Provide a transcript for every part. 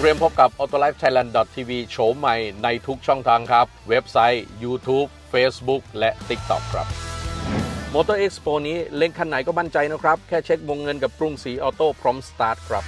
เตรียมพบกับ autolifethailand.tv โฉมใหม่ในทุกช่องทางครับ เว็บไซต์ YouTube Facebook และ TikTok ครับ Motor Expo นี้เล็งคันไหนก็มั่นใจนะครับ แค่เช็ควงเงินกับกรุงศรีออโต้พร้อมสตาร์ทครับ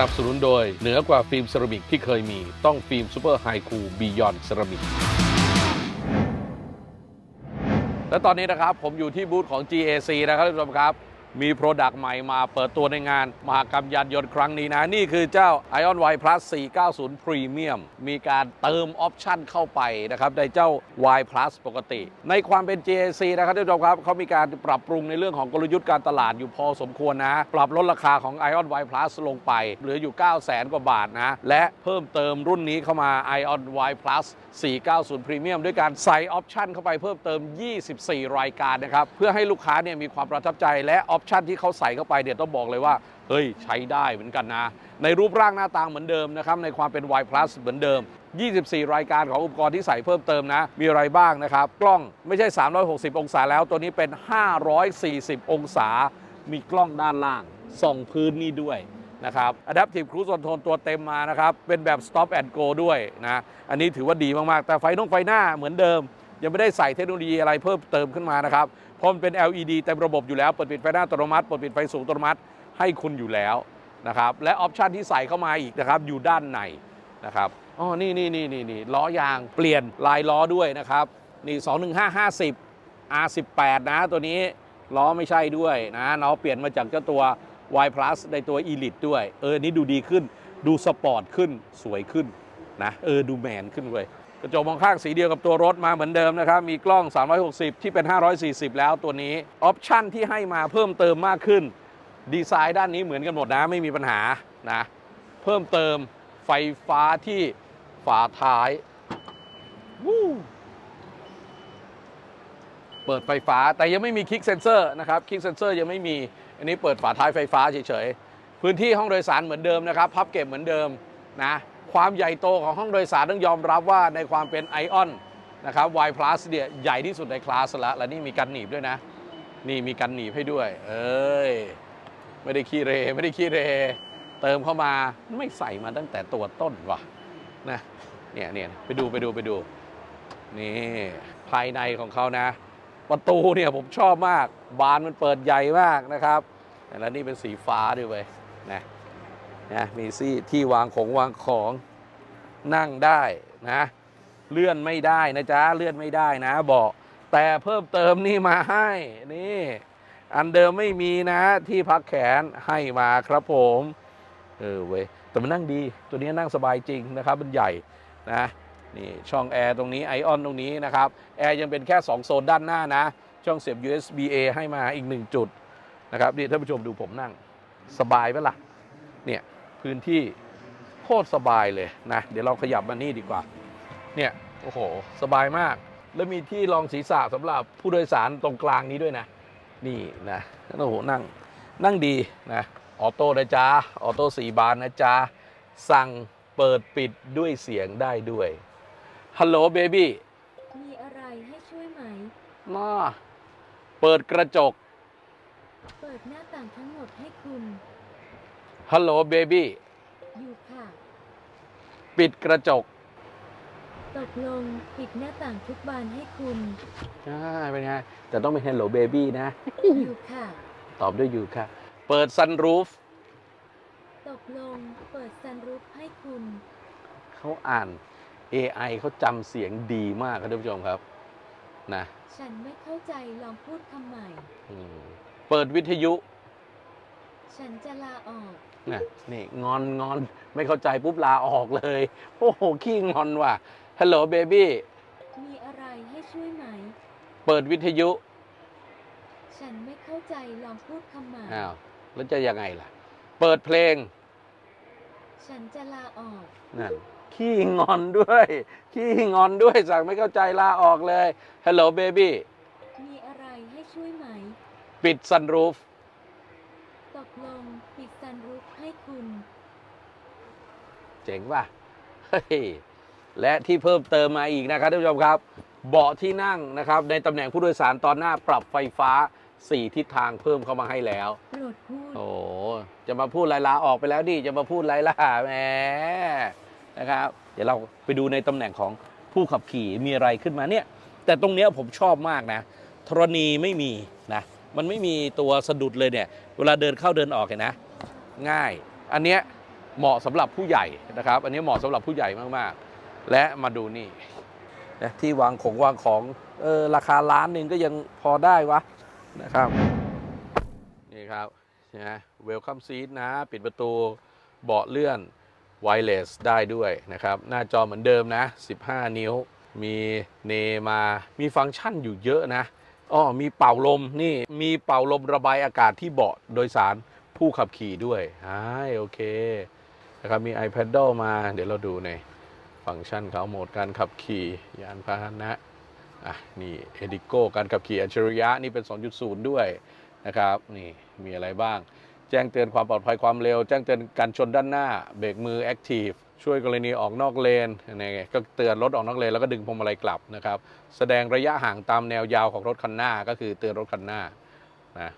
นับสนุนโดย เหนือกว่าฟิล์มเซรามิกที่เคยมีต้องฟิล์มซูเปอร์ไฮคูบียอนเซรามิกและตอนนี้นะครับผมอยู่ที่บูธของ GAC นะครับท่านผู้ชมครับ มีโปรดักต์ใหม่มาเปิดตัวในงาน มหกรรมยานยนต์ครั้งนี้นะ นี่คือเจ้า Ion Y Plus 490 Premium มีการเติมออปชั่นเข้าไปนะครับในเจ้า Y Plus ปกติ ในความเป็น GAC นะครับท่านผู้ชมครับเขามีการปรับปรุงในเรื่องของกลยุทธ์การตลาดอยู่พอสมควรนะ ปรับลดราคาของ Ion Y Plus ลงไป เหลืออยู่ 9 0 0 0 0กว่าบาทนะ และเพิ่มเติมรุ่นนี้เข้ามา Ion Y Plus 490 Premium ด้วยการใส่ออปชันเข้าไปเพิ่มเติม 24 รายการนะครับเพื่อให้ลูกค้าเนี่ยมีความประทับใจและออปชันที่เขาใส่เข้าไปเนี่ยต้องบอกเลยว่า เฮ้ย ใช้ได้เหมือนกันนะ ในรูปร่างหน้าตาเหมือนเดิมนะครับ ในความเป็น Y Plus เหมือนเดิม 24 รายการของอุปกรณ์ที่ใส่เพิ่มเติมนะ มีอะไรบ้างนะครับ กล้องไม่ใช่ 360 องศาแล้ว ตัวนี้เป็น 540 องศา มีกล้องด้านล่างส่องพื้นนี่ด้วยนะครับ Adaptive Cruise Control ตัวเต็มมานะครับ เป็นแบบ Stop and Go ด้วยนะ อันนี้ถือว่าดีมาก ๆ แต่ไฟน้องไฟหน้าเหมือนเดิม ยังไม่ได้ใส่เทคโนโลยีอะไรเพิ่มเติมขึ้นมานะครับ เพราะมันเป็น LED เต็มระบบอยู่แล้ว เปิดปิดไฟหน้าอัตโนมัติ เปิดปิดไฟสูงอัตโนมัติให้คุณอยู่แล้วนะครับ และออปชันที่ใส่เข้ามาอีกนะครับ อยู่ด้านในนะครับ อ๋อ นี่นี่นี่นี่นี่ล้อยางเปลี่ยนลายล้อด้วยนะครับ นี่ 21550 R18 นะ ตัวนี้ล้อไม่ใช่ด้วยนะเนาเปลี่ยนมาจากเจ้าตัว Y Plus ในตัว Elite ด้วย เออ นี่ดูดีขึ้น ดูสปอร์ตขึ้น สวยขึ้นนะ เออ ดูแมนขึ้นเว้ย กระจกมองข้างสีเดียวกับตัวรถมาเหมือนเดิมนะครับ มีกล้อง 360 ที่เป็น 540 แล้วตัวนี้ ออปชั่นที่ให้มาเพิ่มเติมมากขึ้น ดีไซน์ด้านนี้เหมือนกันหมดนะ ไม่มีปัญหานะ เพิ่มเติมไฟฟ้าที่ฝาท้ายวู้เปิดไฟฟ้าแต่ยังไม่มีคลิกเซนเซอร์นะครับคลิกเซนเซอร์ยังไม่มี อันนี้เปิดฝาท้ายไฟฟ้าเฉยๆ พื้นที่ห้องโดยสารเหมือนเดิมนะครับ พับเก็บเหมือนเดิมนะ ความใหญ่โตของห้องโดยสารต้องยอมรับว่าในความเป็นไอออนนะครับ Y Plus เนี่ยใหญ่ที่สุดในคลาสล้วและนี่มีกันหนีบด้วยนะ นี่มีกันหนีบให้ด้วย เอ้ย ไม่ได้ขี้เร ไม่ได้ขี้เร เติมเข้ามาไม่ใส่มาตั้งแต่ตัวต้นว่ะนะเนี่ยเนี่ยไปดูไปดูไปดู นี่ภายในของเขานะ ประตูเนี่ยผมชอบมาก บานมันเปิดใหญ่มากนะครับ แล้วนี่เป็นสีฟ้าด้วยเว้ยนะ นะมีซี่ที่วางของวางของนั่งได้นะ เลื่อนไม่ได้นะจ๊ะเลื่อนไม่ได้นะบอกแต่เพิ่มเติมนี่มาให้นี่ อันเดิมไม่มีนะที่พักแขนให้มาครับผมเออเว้ยแต่มันนั่งดีตัวนี้นั่งสบายจริงนะครับ มันใหญ่นะนี่ช่องแอร์ตรงนี้ไอออนตรงนี้นะครับ แอร์ยังเป็นแค่ 2 โซนด้านหน้านะ ช่องเสียบ USB A ให้มาอีก 1 จุดนะครับนี่ท่านผู้ชมดูผมนั่งสบายไหมล่ะเนี่ย พื้นที่โคตรสบายเลยนะ เดี๋ยวเราขยับมานี่ดีกว่า เนี่ย โอ้โห สบายมาก แล้วมีที่รองศีรษะสำหรับผู้โดยสารตรงกลางนี้ด้วยนะ นี่นะโอ้โหนั่งนั่งดีนะออโต้นะจ๊ะออโต้สี่บานนะจ๊ะสั่งเปิดปิดด้วยเสียงได้ด้วยฮัลโหลเบบี้มีอะไรให้ช่วยไหม มาเปิดกระจก เปิดหน้าต่างทั้งหมดให้คุณ ฮัลโหลเบบี้ อยู่ค่ะ ปิดกระจก ตกลงปิดหน้าต่างทุกบานให้คุณ อ่า เป็นไง แต่ต้องเป็นฮัลโหลเบบี้นะ อยู่ค่ะ ตอบด้วยอยู่ค่ะ เปิดซันรูฟ ตกลงเปิดซันรูฟให้คุณ เขาอ่าน AI เขาจำเสียงดีมากครับท่านผู้ชมครับ นะ ฉันไม่เข้าใจลองพูดคำใหม่ อืมเปิดวิทยุ ฉันจะลาออกนะนี่งอนงอนไม่เข้าใจปุ๊บลาออกเลย โอ้โห ขี้งอนว่ะฮัลโหลเบบี้ มีอะไรให้ช่วยไหม เปิดวิทยุ ฉันไม่เข้าใจลองพูดคำใหม่อ้าว แล้วจะยังไงล่ะ เปิดเพลง ฉันจะลาออกนั่นขี้งอนด้วย ขี้งอนด้วยสั่งไม่เข้าใจลาออกเลยฮัลโหลเบบี้ มีอะไรให้ช่วยไหม ปิดซันรูฟต กลงปิดซันรูฟให้คุณ เจ๋งป่ะเฮ้ยและที่เพิ่มเติมมาอีกนะครับท่านผู้ชมครับ เบาะที่นั่งนะครับ ในตำแหน่งผู้โดยสารตอนหน้าปรับไฟฟ้า 4 ทิศทางเพิ่มเข้ามาให้แล้ว โปรดพูด โอ้จะมาพูดไรลาออกไปแล้วดิจะมาพูดไรล่ะแหมนะครับ เดี๋ยวเราไปดูในตำแหน่งของผู้ขับขี่มีอะไรขึ้นมาเนี่ย แต่ตรงเนี้ยผมชอบมากนะธรณีไม่มีนะ มันไม่มีตัวสะดุดเลยเนี่ย เวลาเดินเข้าเดินออกเห็นนะ ง่าย อันเนี้ยเหมาะสำหรับผู้ใหญ่นะครับ อันนี้เหมาะสำหรับผู้ใหญ่มากๆ และมาดูนี่นะที่วางของวางของเออราคาล้านหนึ่งก็ยังพอได้วะนะครับนี่ครับนะเวลคัมซีทนะ ปิดประตูเบาะเลื่อนไวเลสได้ด้วยนะครับ หน้าจอเหมือนเดิมนะ 15 นิ้ว มีเนมา มีฟังก์ชันอยู่เยอะนะ อ้อมีเป่าลมนี่มีเป่าลมระบายอากาศที่เบาะโดยสารผู้ขับขี่ด้วยอ่าโอเคนะครับมี iPad มา เดี๋ยวเราดูในฟังก์ชันเขาโหมดการขับขี่ยานพาหนะอะนี่เอดิโกการขับขี่อัจฉริยะนี่เป็น 2.0 ด้วยนะครับนี่มีอะไรบ้าง แจ้งเตือนความปลอดภัยความเร็ว แจ้งเตือนการชนด้านหน้า เบรกมือแอคทีฟ ช่วยกรณีออกนอกเลนนี่ก็เตือนรถออกนอกเลนแล้วก็ดึงพวงมาลัยกลับนะครับ แสดงระยะห่างตามแนวยาวของรถคันหน้าก็คือเตือนรถคันหน้านะ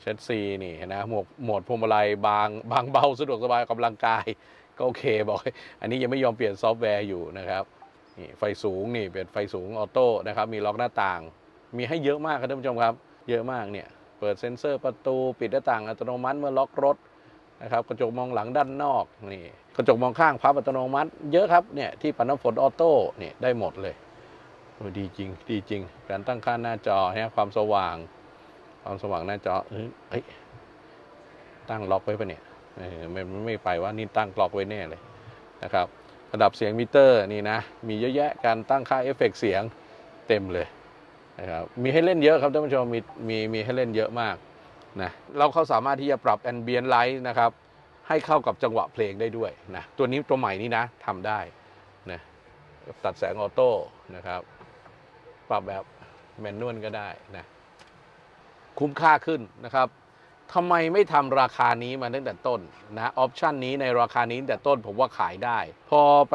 เช็ดซีนี่นะหมวกโหมดพวงมาลัยบางบางเบาสะดวกสบายออกกำลังกาย ก็โอเคบอกอันนี้ยังไม่ยอมเปลี่ยนซอฟต์แวร์อยู่นะครับนี่ไฟสูงนี่เป็นไฟสูงออโต้นะครับมีล็อกหน้าต่าง มีให้เยอะมากครับท่านผู้ชมครับ เยอะมากเนี่ยเปิดเซ็นเซอร์ประตู ปิดหน้าต่างอัตโนมัติเมื่อล็อกรถ นะครับกระจกมองหลังด้านนอกนี่กระจกมองข้างพับอัตโนมัติ เยอะครับเนี่ยที่ปัดน้ำฝนออโต้เนี่ยได้หมดเลยโอ้ดีจริงดีจริง การตั้งค่าหน้าจอเนี่ยความสว่าง ความสว่างหน้าจอเอ้ยตั้งล็อกไว้ปะเนี่ยไม่ไม่ไม่ไปว่านี่ตั้งล็อกไว้แน่เลยนะครับระดับเสียงมิเตอร์นี่นะมีเยอะแยะการตั้งค่าเอฟเฟกต์เสียงเต็มเลยนะครับมีให้เล่นเยอะครับท่านผู้ชมมีมีมีให้เล่นเยอะมาก นะเราเขาสามารถที่จะปรับแอนเบียนไลท์นะครับให้เข้ากับจังหวะเพลงได้ด้วยนะตัวนี้ตัวใหม่นี้นะทำได้นะตัดแสงออโต้นะครับปรับแบบแมนนวลก็ได้นะคุ้มค่าขึ้นนะครับ ทำไมไม่ทำราคานี้มาตั้งแต่ต้นนะออปชันนี้ในราคานี้แต่ต้นผมว่าขายได้ พอไป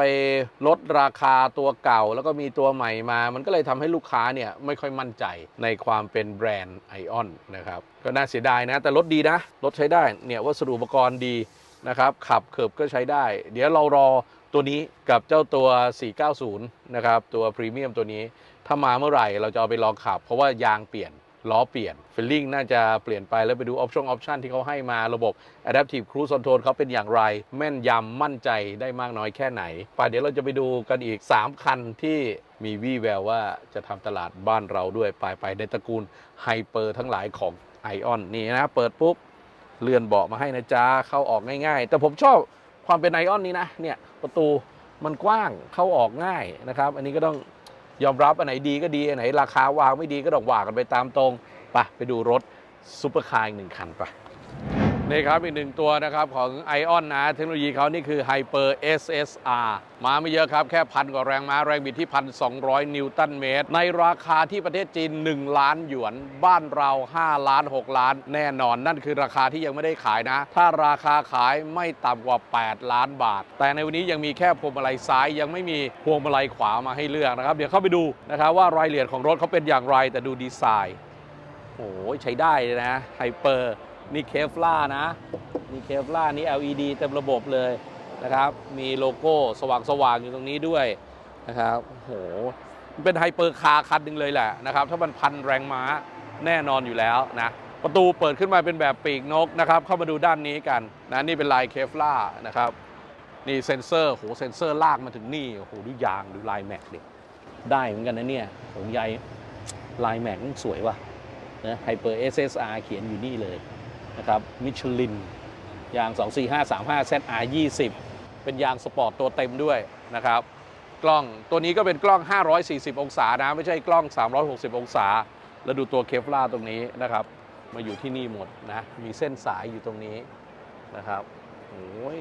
ลดราคาตัวเก่า แล้วก็มีตัวใหม่มา มันก็เลยทำให้ลูกค้าเนี่ยไม่ค่อยมั่นใจในความเป็นแบรนด์ไอออนนะครับก็น่าเสียดายนะ แต่รถดีนะรถใช้ได้เนี่ยวัสดุอุปกรณ์ดีนะครับขับเขิบก็ใช้ได้ เดี๋ยวเรารอตัวนี้กับเจ้าตัว 490 นะครับ ตัวพรีเมียมตัวนี้ ถ้ามาเมื่อไหร่เราจะเอาไปลองขับ เพราะว่ายางเปลี่ยน ล้อเปลี่ยนฟิลลิ่งน่าจะเปลี่ยนไปแล้วไปดูออปชั่นออปชันที่เขาให้มาระบบ Adaptive Cruise Control เขาเป็นอย่างไร แม่นยำมั่นใจได้มากน้อยแค่ไหนไปเดี๋ยวเราจะไปดูกันอีก 3 คันที่มีวี่แววว่าจะทำตลาดบ้านเราด้วยไปไปในตระกูลไฮเปอร์ทั้งหลายของ i อ o n นี่นะ เปิดปุ๊บ เลื่อนเบาะมาให้นะจ๊ะเข้าออกง่าย ๆ แต่ผมชอบความเป็นไอออนนี้นะเนี่ยประตูมันกว้างเข้าออกง่ายนะครับ อันนี้ก็ต้อง ยอมรับอันไหนดีก็ดี อันไหนราคาวางไม่ดีก็ต้องว่ากันไปตามตรง ไปไปดูรถซุปเปอร์คาร์อีกหนึ่งคันไป นี่ครับอีกหนึ่งตัวนะครับของ i อ o n นนะเทคโนโลยีเขานี่คือ Hyper SSR มาไม่เยอะครับ แค่พันกว่าแรงม้าแรงบิดที่ 1,200 นิวตันเมตร ในราคาที่ประเทศจีน 1 ล้านหยวน บ้านเรา 5 ล้าน 6 ล้านแน่นอน นั่นคือราคาที่ยังไม่ได้ขายนะ ถ้าราคาขายไม่ต่ำกว่า 8 ล้านบาท แต่ในวันนี้ยังมีแค่พวงมาลัยซ้ายยังไม่มีพวงมาลัยขวามาให้เลือกนะครับเดี๋ยวเข้าไปดูนะครับว่ารายละเอียดของรถเขาเป็นอย่างไรแต่ดูดีไซน์โอ้ยใช้ได้นะไฮเปอร์ นี่เคฟล่านะนี่เคฟล่านี่ LED เต็มระบบเลยนะครับ มีโลโก้สว่างสว่างๆอยู่ตรงนี้ด้วยนะครับโหมันเป็นไฮเปอร์คาร์คันหนึ่งเลยแหละนะครับ ถ้ามันพันแรงม้าแน่นอนอยู่แล้วนะ ประตูเปิดขึ้นมาเป็นแบบปีกนกนะครับ เข้ามาดูด้านนี้กันนะนี่เป็นลายเคฟล่านะครับ นี่เซนเซอร์โหเซนเซอร์ลากมาถึงนี่โหดูยางดูลายแม็กดิได้เหมือนกันนะเนี่ยของใยลายแม็กสวยว่ะนะ Hyper SSR เขียนอยู่นี่เลย นะครับมิชลิน ยาง 24535 ZR 20 เป็นยางสปอร์ตตัวเต็มด้วยนะครับ กล้องตัวนี้ก็เป็นกล้อง 540 องศานะ ไม่ใช่กล้อง 360 องศา แล้วดูตัวเคฟล่าตรงนี้นะครับ มาอยู่ที่นี่หมดนะ มีเส้นสายอยู่ตรงนี้นะครับโอ้ย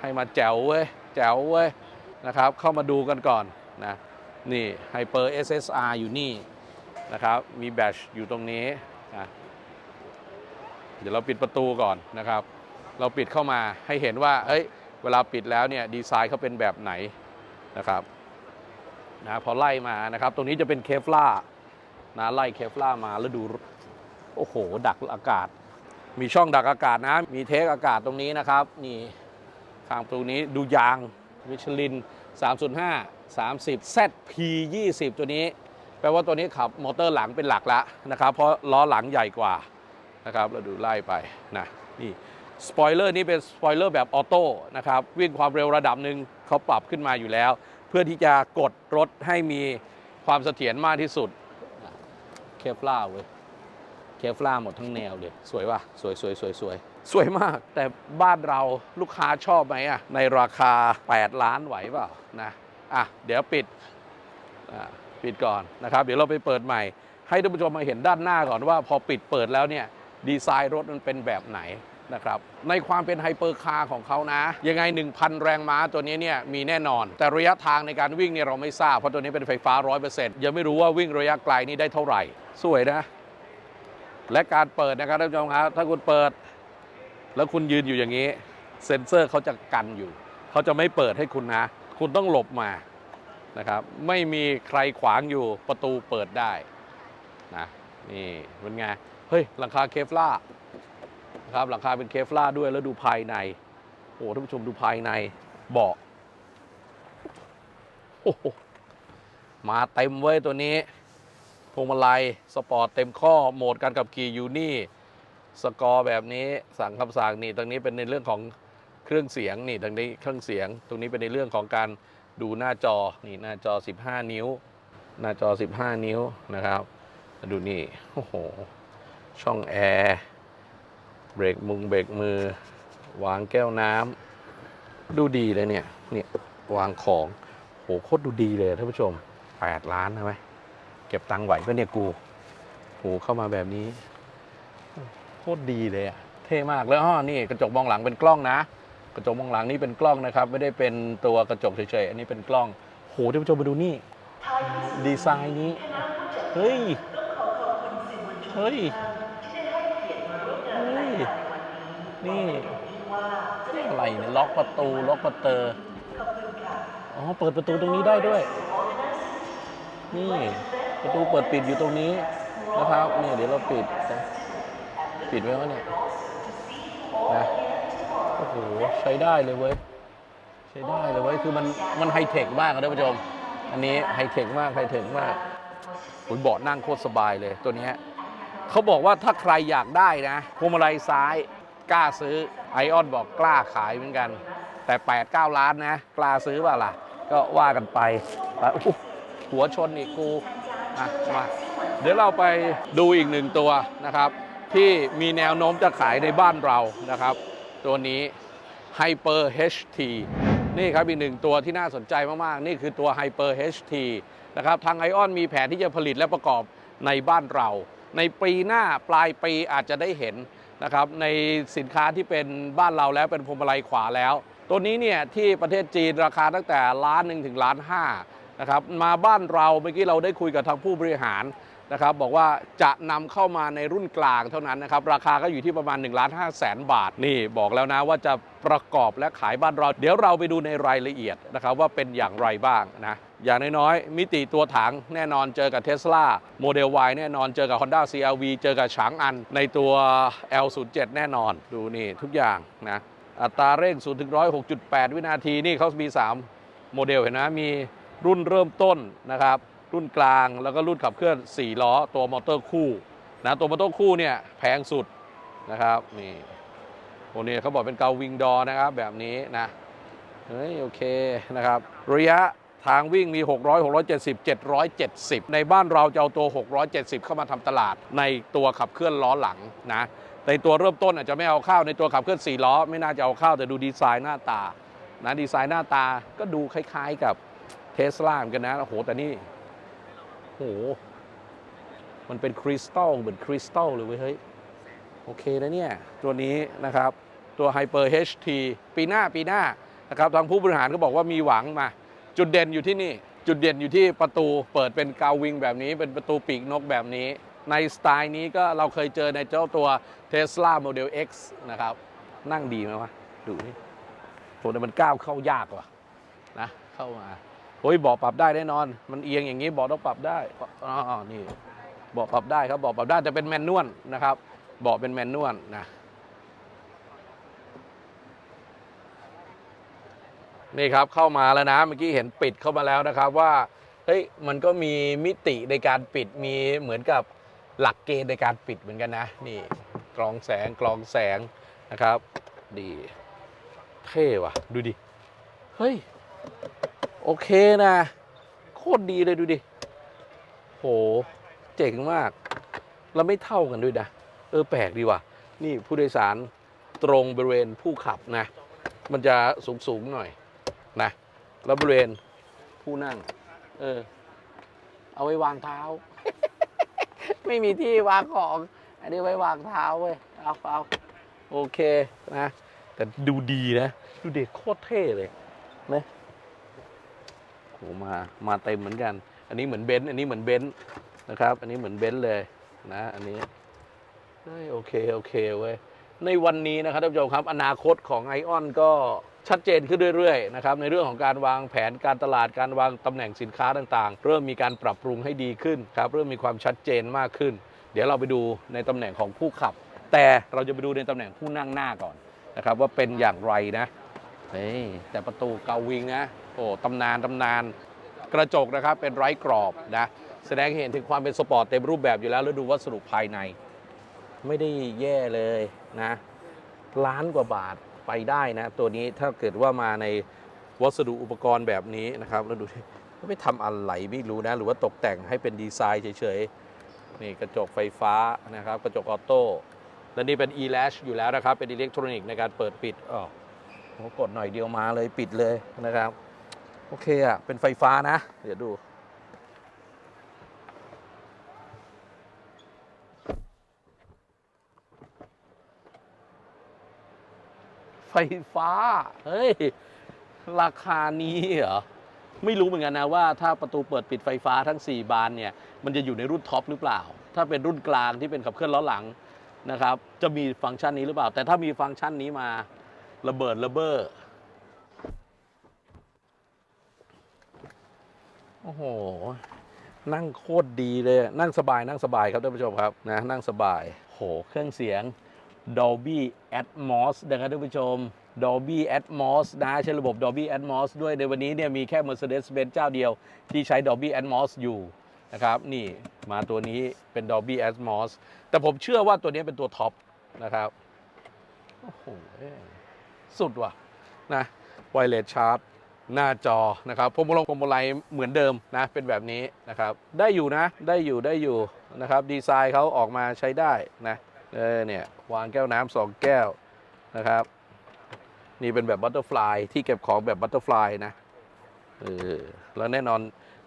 ให้มาแจ๋วเว้ย แจ๋วเว้ยนะครับ เข้ามาดูกันก่อนนะนี่ Hyper SSR อยู่นี่นะครับ มีแบตอยู่ตรงนี้นะ เดี๋ยวเราปิดประตูก่อนนะครับ เราปิดเข้ามาให้เห็นว่า เอ้ย เวลาปิดแล้วเนี่ยดีไซน์เขาเป็นแบบไหนนะครับนะพอไล่มานะครับ ตรงนี้จะเป็นเคฟล่านะไล่เคฟล่ามาแล้วดูโอ้โห ดักอากาศ มีช่องดักอากาศนะ มีเทคอากาศตรงนี้นะครับ นี่ข้างประตูนี้ดูยางมิชลิน 305 30 ZP 20 ตัวนี้ แปลว่าตัวนี้ขับมอเตอร์หลังเป็นหลักแล้วนะครับ เพราะล้อหลังใหญ่กว่า นะครับเราดูไล่ไปนะนี่สปอยเลอร์นี่เป็นสปอยเลอร์แบบออโต้นะครับวิ่งความเร็วระดับหนึ่งเขาปรับขึ้นมาอยู่แล้ว เพื่อที่จะกดรถให้มีความเสถียรมากที่สุดเคฟล่าเว้ยเคฟล่าหมดทั้งแนวเลย สวยป่ะ สวยสวยสวยสวยสวยมาก แต่บ้านเราลูกค้าชอบไหมอะ ในราคา 8 ล้านไหวเปล่านะอะเดี๋ยวปิดปิดก่อนนะครับ เดี๋ยวเราไปเปิดใหม่ ให้ท่านผู้ชมมาเห็นด้านหน้าก่อนว่า พอปิดเปิดแล้วเนี่ย ดีไซน์รถมันเป็นแบบไหนนะครับในความเป็นไฮเปอร์คาร์ของเขานะ ยังไง 1,000 แรงม้าตัวนี้เนี่ยมีแน่นอน แต่ระยะทางในการวิ่งเนี่ยเราไม่ทราบ เพราะตัวนี้เป็นไฟฟ้า 100%ยังไม่รู้ว่าวิ่งระยะไกลนี่ได้เท่าไหร่ สวยนะ และการเปิดนะครับท่านผู้ชมครับถ้าคุณเปิด แล้วคุณยืนอยู่อย่างนี้ เซ็นเซอร์เขาจะกันอยู่ เขาจะไม่เปิดให้คุณนะ คุณต้องหลบมานะครับไม่มีใครขวางอยู่ประตูเปิดได้นะนี่เป็นไง เฮ้ยหลังคาเคฟล่านะครับหลังคาเป็นเคฟล่าด้วยแล้วดูภายในโอ้ท่านผู้ชมดูภายในเบาะโอ้โหมาเต็มเว้ยตัวนี้พวงมาลัยสปอร์ตเต็มข้อโหมดการขับขี่อยู่นี่สกอร์แบบนี้สั่งคำสั่งนี่ตรงนี้เป็นในเรื่องของเครื่องเสียงนี่ตรงนี้เครื่องเสียง ตรงนี้เป็นในเรื่องของการดูหน้าจอนี่หน้าจอ 15 นิ้ว หน้าจอ 15 นิ้วนะครับ ดูนี่โอ้โห ช่องแอร์เบรกมุงเบรกมือ วางแก้วน้ำดูดีเลยเนี่ยเนี่ยวางของโหโคตรดูดีเลยท่านผู้ชม 8 ล้านใช่ไหมเก็บตังค์ไหวปะเนี่ยกูโหเข้ามาแบบนี้โคตรดีเลยอะเท่มากแล้วอ๋อนี่กระจกมองหลังเป็นกล้องนะ กระจกมองหลังนี่เป็นกล้องนะครับ ไม่ได้เป็นตัวกระจกเฉยๆอันนี้เป็นกล้องโหท่านผู้ชมมาดูนี่ ดีไซน์นี้ เฮ้ย เฮ้ยเฮ้ย นี่นี่อะไรเนี่ยล็อกประตูล็อกประเตออ๋อเปิดประตูตรงนี้ได้ด้วย นี่ประตูเปิดปิดอยู่ตรงนี้นะครับเนี่ยเดี๋ยวเราปิดนะปิดไว้วะเนี่ยนะโอ้โหใช้ได้เลยเว้ยใช้ได้เลยเว้ยคือมันมันไฮเทคมากนะท่านผู้ชม อันนี้ไฮเทคมากไฮเทคมากคุณเบาะนั่งโคตรสบายเลยตัวเนี้ย เขาบอกว่าถ้าใครอยากได้นะพวงมาลัยซ้ายกล้าซื้อไอออนบอกกล้าขายเหมือนกัน แต่ 8 9 ล้านนะ กล้าซื้อเปล่าล่ะ ก็ว่ากันไปหัวชนอีกกูอะมาเดี๋ยวเราไปดูอีกหนึ่งตัวนะครับ ที่มีแนวโน้มจะขายในบ้านเรานะครับ ตัวนี้ Hyper HT นี่ครับอีกหนึ่งตัวที่น่าสนใจมาก ๆ นี่คือตัว Hyper HT นะครับทางไอออนมีแผนที่จะผลิตและประกอบในบ้านเรา ในปีหน้าปลายปีอาจจะได้เห็นนะครับในสินค้าที่เป็นบ้านเราแล้วเป็นพวงมาลัยขวาแล้ว ตัวนี้เนี่ยที่ประเทศจีนราคาตั้งแต่ล้านหนึ่งถึงล้านห้านะครับมาบ้านเราเมื่อกี้เราได้คุยกับทางผู้บริหาร นะครับบอกว่าจะนำเข้ามาในรุ่นกลางเท่านั้นนะครับ ราคาก็อยู่ที่ประมาณ1นล้านห้าแสนบาทนี่บอกแล้วนะว่าจะประกอบและขายบ้านเรา เดี๋ยวเราไปดูในรายละเอียดนะครับว่าเป็นอย่างไรบ้างนะอย่างน้อยๆมิติตัวถังแน่นอนเจอกับ Tesla โมเดล Y แน่นอนเจอกับ Honda CRV เจอกับฉางอัน ในตัว L07 แน่นอนดูนี่ทุกอย่างนะอัตราเร่ง0ถึง100 6.8 วินาทีนี่เขามี 3 โมเดลเห็นไหมมีรุ่นเริ่มต้นนะครับ รุ่นกลาง แล้วก็รุ่นขับเคลื่อน 4 ล้อ ตัวมอเตอร์คู่นะตัวมอเตอร์คู่เนี่ยแพงสุดนะครับนี่โอ้นี่เขาบอกเป็นเกาวิงดอนะครับแบบนี้นะเฮ้ยโอเคนะครับระยะทางวิ่งมี 600 670 770 ในบ้านเราจะเอาตัว 670 เข้ามาทำตลาดในตัวขับเคลื่อนล้อหลังนะในตัวเริ่มต้นอาจจะไม่เอาเข้าในตัวขับเคลื่อน4ล้อ ไม่น่าจะเอาเข้าแต่ดูดีไซน์หน้าตานะดีไซน์หน้าตาก็ดูคล้ายๆกับเทสลาเหมือนกันนะโอ้โหแต่นี่ โอ้โห มันเป็นคริสตัลเหมือนคริสตัลเลยเว้ยเฮ้ย โอเคนะเนี่ย ตัวนี้นะครับ ตัว Hyper HT ปีหน้าปีหน้านะครับทางผู้บริหารก็บอกว่ามีหวังมา จุดเด่นอยู่ที่นี่ จุดเด่นอยู่ที่ประตูเปิดเป็นกาววิงแบบนี้ เป็นประตูปีกนกแบบนี้ ในสไตล์นี้ก็เราเคยเจอในเจ้าตัว Tesla Model X นะครับ นั่งดีไหมวะ ดูนี่โหแต่มันก้าวเข้ายากว่ะนะ เข้ามา โอ้ยเบอกปรับได้แน่นอน มันเอียงอย่างนี้เบอกต้องปรับได้อ๋อนี่เบอกปรับได้ครับเบอกปรับได้แต่เป็นแมนนวลนะครับเบาะเป็นแมนนวลนะนี่ครับเข้ามาแล้วนะเมื่อกี้เห็นปิดเข้ามาแล้วนะครับว่าเฮ้ยมันก็มีมิติในการปิดมีเหมือนกับหลักเกณฑ์ในการปิดเหมือนกันนะ นี่กรองแสงกรองแสงนะครับ ดี เท่ว่ะ ดูดิ เฮ้ย โอเคนะ โคตรดีเลยดูดิ โห เจ๋งมาก แล้วไม่เท่ากันด้วยนะ เออแปลกดีว่ะ นี่ผู้โดยสารตรงบริเวณผู้ขับนะ มันจะสูงสูงหน่อยนะ แล้วบริเวณผู้นั่ง เออ เอาไว้วางเท้า ไม่มีที่วางของ อันนี้ไว้วางเท้าเว้ย เอาเอาโอเคนะ แต่ดูดีนะ ดูเด็กโคตรเท่เลยนะ หมามาเต็มเหมือนกัน อันนี้เหมือนเบนซ์อันนี้เหมือนเบนซ์นะครับ อันนี้เหมือนเบนซ์เลยนะ อันนี้เฮ้โอเคโอเคเว้ยในวันนี้นะครับท่านผู้ชมครับ อนาคตของไอออนก็ชัดเจนขึ้นเรื่อยๆนะครับในเรื่องของการวางแผนการตลาดการวางตำแหน่งสินค้าต่างๆ เริ่มมีการปรับปรุงให้ดีขึ้นครับเริ่มมีความชัดเจนมากขึ้น เดี๋ยวเราไปดูในตำแหน่งของผู้ขับ แต่เราจะไปดูในตำแหน่งผู้นั่งหน้าก่อนนะครับว่าเป็นอย่างไรนะนี่แต่ประตูเกาวิงนะ โอ้ตำนานตำนานกระจกนะครับเป็นไร้กรอบนะแสดงเห็นถึงความเป็นสปอร์ตเต็มรูปแบบอยู่แล้วแล้วดูวัสดุภายใน ไม่ได้แย่เลยนะล้านกว่าบาทไปได้นะ ตัวนี้ถ้าเกิดว่ามาในวัสดุอุปกรณ์แบบนี้นะครับแล้วดูที่ไม่ทำอะไรไม่รู้นะ หรือว่าตกแต่งให้เป็นดีไซน์เฉยๆนี่กระจกไฟฟ้านะครับ กระจกออโต้และนี่เป็น e-latch อยู่แล้วนะครับ เป็นอิเล็กทรอนิกส์ในการเปิดปิดอ๋อกดหน่อยเดียวมาเลยปิดเลยนะครับ โอเคอะ เป็นไฟฟ้านะ เดี๋ยวดู ไฟฟ้า เฮ้ย ราคานี้เหรอ ไม่รู้เหมือนกันนะว่าถ้าประตูเปิดปิดไฟฟ้าทั้ง 4 บานเนี่ย มันจะอยู่ในรุ่นท็อปหรือเปล่า ถ้าเป็นรุ่นกลางที่เป็นขับเคลื่อนล้อหลังนะครับ จะมีฟังก์ชันนี้หรือเปล่า แต่ถ้ามีฟังก์ชันนี้มาระเบิดระเบ้อ โอ้โห นั่งโคตรดีเลย นั่งสบายนั่งสบายครับท่านผู้ชมครับนะนั่งสบายโหเครื่องเสียง Dolby Atmos นะครับท่านผู้ชม Dolby Atmos นะใช้ระบบ Dolby Atmos ด้วยในวันนี้เนี่ยมีแค่ Mercedes-Benz เจ้าเดียว ที่ใช้ Dolby Atmos อยู่นะครับ นี่มาตัวนี้เป็น Dolby Atmos แต่ผมเชื่อว่าตัวนี้เป็นตัวท็อปนะครับ โอ้โห สุดว่ะนะไวเลสชาร์จ หน้าจอนะครับพวงมาลัยพวงมาลัยเหมือนเดิมนะเป็นแบบนี้นะครับได้อยู่นะได้อยู่ได้อยู่นะครับดีไซน์เขาออกมาใช้ได้นะเออเนี่ยวางแก้วน้ำสองแก้วนะครับนี่เป็นแบบบัตเตอร์ฟลายที่เก็บของแบบบัตเตอร์ฟลายนะเออแล้วแน่นอน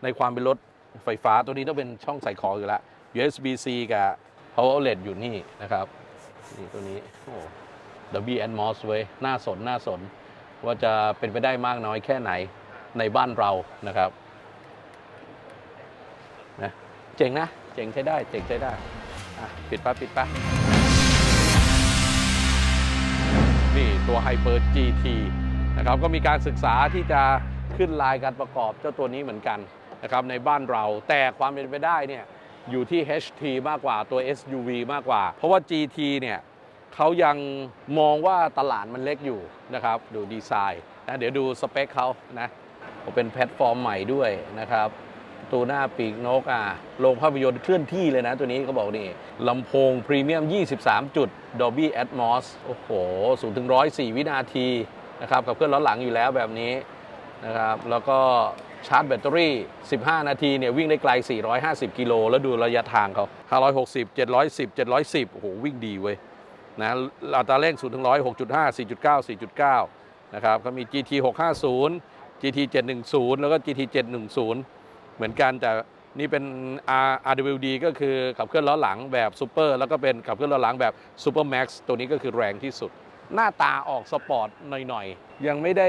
ในความเป็นรถไฟฟ้าตัวนี้ต้องเป็นช่องใส่ของอยู่แล้ว USB-C กับ power outlet อยู่นี่นะครับนี่ตัวนี้โอ้ Dolby Atmos เว้ยน่าสนน่าสน ว่าจะเป็นไปได้มากน้อยแค่ไหนในบ้านเรานะครับนะเจ๋งนะ เจ๋งใช้ได้ เจ๋งใช้ได้ปิดปะปิดปะนี่ตัว Hyper GT นะครับก็มีการศึกษาที่จะขึ้นลายการประกอบเจ้าตัวนี้เหมือนกันนะครับในบ้านเราแต่ความเป็นไปได้เนี่ยอยู่ที่ HT มากกว่าตัว SUV มากกว่า เพราะว่า GT เนี่ย เขายังมองว่าตลาดมันเล็กอยู่นะครับ ดูดีไซน์นะเดี๋ยวดูสเปคเขานะเป็นแพลตฟอร์มใหม่ด้วยนะครับประตูหน้าปีกนกอะโรงภาพยนตร์เคลื่อนที่เลยนะ ตัวนี้เขาบอกนี่ลำโพงพรีเมียม 23 จุด Dolby Atmos โอ้โหสูงถึง 104 วินาทีนะครับกับเครื่องล้อหลังอยู่แล้วแบบนี้นะครับแล้วก็ชาร์จแบตเตอรี่ 15 นาทีเนี่ยวิ่งได้ไกล 450 กิโล แล้วดูระยะทางเขา560 710 710 โอ้โห วิ่งดีเว้ย นะอัตราเร่ง0ถึง100 6.5 4.9 4.9 นะครับก็มี GT 650 GT 710 แล้วก็ GT 710 เหมือนกันแต่นี่เป็น R- RWD ก็คือขับเคลื่อนล้อหลังแบบซูเปอร์แล้วก็เป็นขับเคลื่อนล้อหลังแบบซูเปอร์แม็กซ์ตัวนี้ก็คือแรงที่สุด หน้าตาออกสปอร์ตหน่อยๆ ยังไม่ได้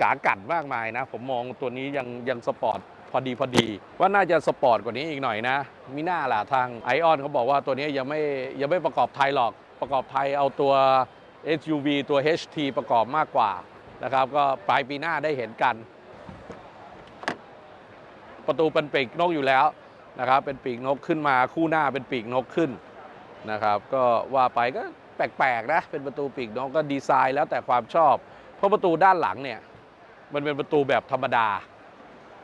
กากัดมากมายนะ ผมมองตัวนี้ยังยังสปอร์ตพอดีพอดีว่าน่าจะสปอร์ตกว่านี้อีกหน่อยนะ มีหน้าล่ะทางไอออนเขาบอกว่าตัวนี้ยังไม่ยังไม่ประกอบไทยหรอก ประกอบไทยเอาตัว SUV ตัว HT ประกอบมากกว่านะครับ ก็ปลายปีหน้าได้เห็นกัน ประตูเป็นปีกนกอยู่แล้วนะครับ เป็นปีกนกขึ้นมาคู่หน้าเป็นปีกนกขึ้นนะครับ ก็ว่าไปก็แปลกๆนะเป็นประตูปีกนกก็ดีไซน์แล้วแต่ความชอบ เพราะประตูด้านหลังเนี่ยมันเป็นประตูแบบธรรมดา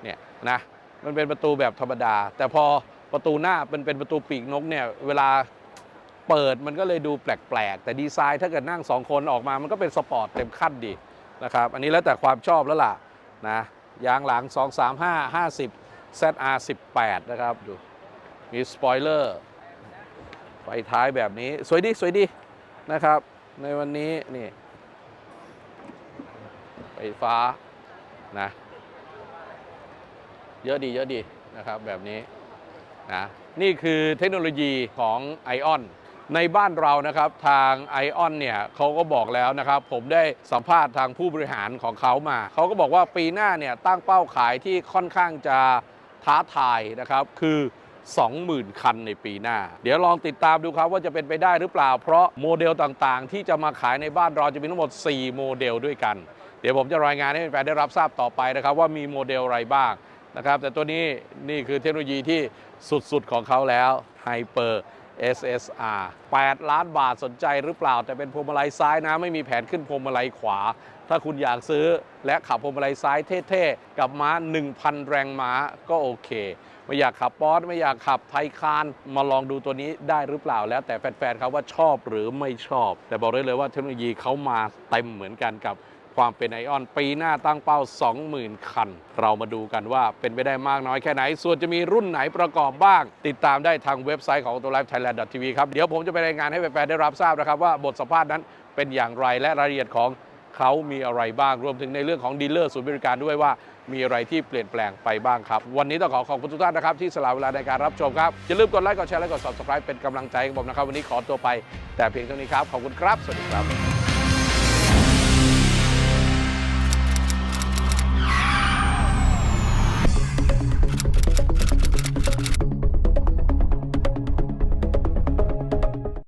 เนี่ยนะมันเป็นประตูแบบธรรมดา แต่พอประตูหน้าเป็นเป็นประตูปีกนกเนี่ยเวลา เปิดมันก็เลยดูแปลกๆ แต่ดีไซน์ถ้าเกิดนั่งสองคนออกมามันก็เป็นสปอร์ตเต็มขั้นดีนะครับ อันนี้แล้วแต่ความชอบแล้วล่ะนะยางหลัง 2 3 5 50 ZR 18นะครับดูมีสปอยเลอร์ไฟท้ายแบบนี้สวยดีสวยดีนะครับ ในวันนี้นี่ไฟฟ้านะเยอะดีเยอะดีนะครับแบบนี้นะนี่คือเทคโนโลยีของ ION ในบ้านเรานะครับทาง ION เนี่ยเขาก็บอกแล้วนะครับ ผมได้สัมภาษณ์ทางผู้บริหารของเขามา เขาก็บอกว่าปีหน้าเนี่ยตั้งเป้าขายที่ค่อนข้างจะท้าทายนะครับ คือ 20,000 คันในปีหน้า เดี๋ยวลองติดตามดูครับว่าจะเป็นไปได้หรือเปล่า เพราะโมเดลต่างๆ ที่จะมาขายในบ้านเราจะมีทั้งหมด 4 โมเดลด้วยกัน เดี๋ยวผมจะรายงานให้แฟนได้รับทราบต่อไปนะครับ ว่ามีโมเดลอะไรบ้างนะครับ แต่ตัวนี้นี่คือเทคโนโลยีที่สุดๆของเขาแล้ว Hyper SSR 8 ล้านบาทสนใจหรือเปล่า แต่เป็นพวงมาลัยซ้ายนะ ไม่มีแผนขึ้นพวงมาลัยขวา ถ้าคุณอยากซื้อและขับพวงมาลัยซ้ายเท่ๆ กับม้า 1,000 แรงม้าก็โอเค ไม่อยากขับป๊อสไม่อยากขับไทคานมาลองดูตัวนี้ได้หรือเปล่าแล้ว แต่แฟนๆเขาว่าชอบหรือไม่ชอบ แต่บอกได้เลยว่าเทคโนโลยีเขามาเต็มเหมือนกันกับ ความเป็นไอออน ปีหน้าตั้งเป้า 20,000 คัน เรามาดูกันว่าเป็นไปได้มากน้อยแค่ไหน ส่วนจะมีรุ่นไหนประกอบบ้าง ติดตามได้ทางเว็บไซต์ของ a u t o l i f e thailand tv ครับ เดี๋ยวผมจะไปรายงานให้แฟนๆได้รับทราบนะครับว่าบทสัมภาษณ์นั้นเป็นอย่างไรและรายละเอียดของเขามีอะไรบ้างรวมถึงในเรื่องของดีลเลอร์ศูนย์บริการด้วยว่ามีอะไรที่เปลี่ยนแปลงไปบ้างครับ วันนี้ต้องขอขอบคุณทุกท่านนะครับ ที่สละเวลาในการรับชมครับ อย่าลืมกดไลค์กดแชร์และกด subscribe เป็นกำลังใจให้ผมนะครับ วันนี้ขอตัวไป แต่เพียงเท่านี้ครับ ขอบคุณครับ สวัสดีครับ